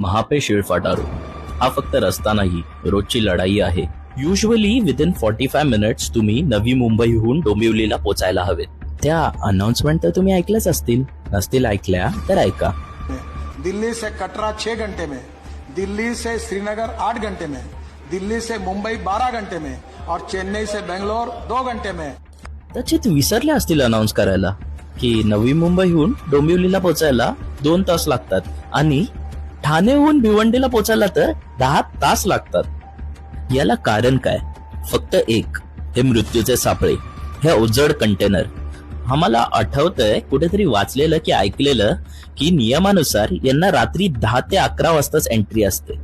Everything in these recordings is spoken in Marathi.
महापे शिळफाटा रोड हा फक्त रस्ता नाही रोजची लढाई आहे. Usually within forty five minutes तुम्ही नवी मुंबईहून डोंबिवलीला पोचायला हवेत. त्या अनाउन्समेंट तर तुम्ही ऐकल्याच असतील. नसतील ऐकल्या तर ऐका. दिल्ली से कटरा छह घंटे में दिल्ली से श्रीनगर आठ घंटे में दिल्ली से मुंबई बारह घंटे में और चेन्नई से बेंगलोर दो घंटे में। त्याच्यात विसरले असतील अनाऊन्स करायला की नवी मुंबईहून डोंबिवलीला पोचायला दोन तास लागतात आणि ठाणेहून भिवंडीला पोचायला तर दहा तास लागतात. याला कारण काय? फक्त एक हे मृत्यूचे सापळे हे उजड कंटेनर. आम्हाला आठवतंय कुठेतरी वाचलेलं की ऐकलेलं की नियमानुसार यांना रात्री दहा ते अकरा वाजताच एंट्री असते.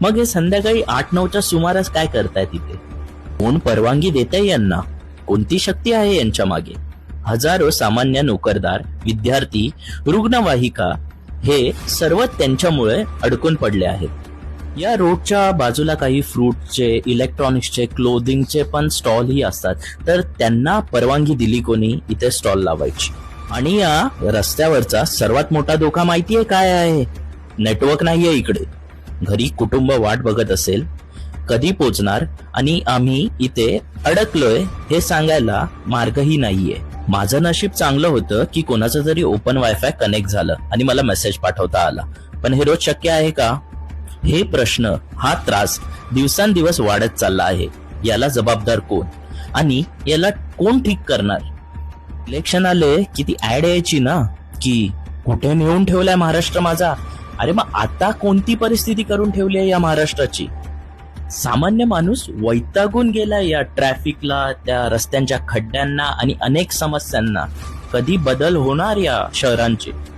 मग हे संध्याकाळी आठ नऊच्या सुमारास काय करताय तिथे? कोण परवानगी देते यांना? कोणती शक्ती आहे यांच्या मागे? हजारो सामान्य नोकरदार विद्यार्थी रुग्णवाहिका हे सर्व त्यांच्यामुळे अडकून पडले आहेत. या रोडच्या बाजूला काही फ्रूटचे इलेक्ट्रॉनिक्सचे क्लोदिंगचे पण स्टॉलही असतात. तर त्यांना परवानगी दिली कोणी? इथे स्टॉल लावायची. आणि या रस्त्यावरचा सर्वात मोठा धोका माहितीये काय आहे? नेटवर्क नाहीये इकडे. घरी कुटुंब वाट बघत असेल कधी पोचणार? आणि आम्ही इथे अडकलोय हे सांगायला मार्गही नाहीये. माझं नशीब चांगलं होतं की कोणाचं तरी ओपन वायफाय कनेक्ट झालं आणि मला मेसेज पाठवता आला. पण हे रोज शक्य आहे का? हे प्रश्न हा त्रास दिवसांदिवस वाढत चालला आहे. याला जबाबदार कोण? आणि याला कोण ठीक करणार? इलेक्शन आले की ती ऍड यायची ना? की कुठे नेऊन ठेवलाय महाराष्ट्र माझा? अरे मग आता कोणती परिस्थिती करून ठेवली आहे या महाराष्ट्राची? सामान्य माणूस वैतागून गेला या ट्रॅफिकला त्या रस्त्यांच्या खड्ड्यांना आणि अनेक समस्यांना. कधी बदल होणार या शहरांचे?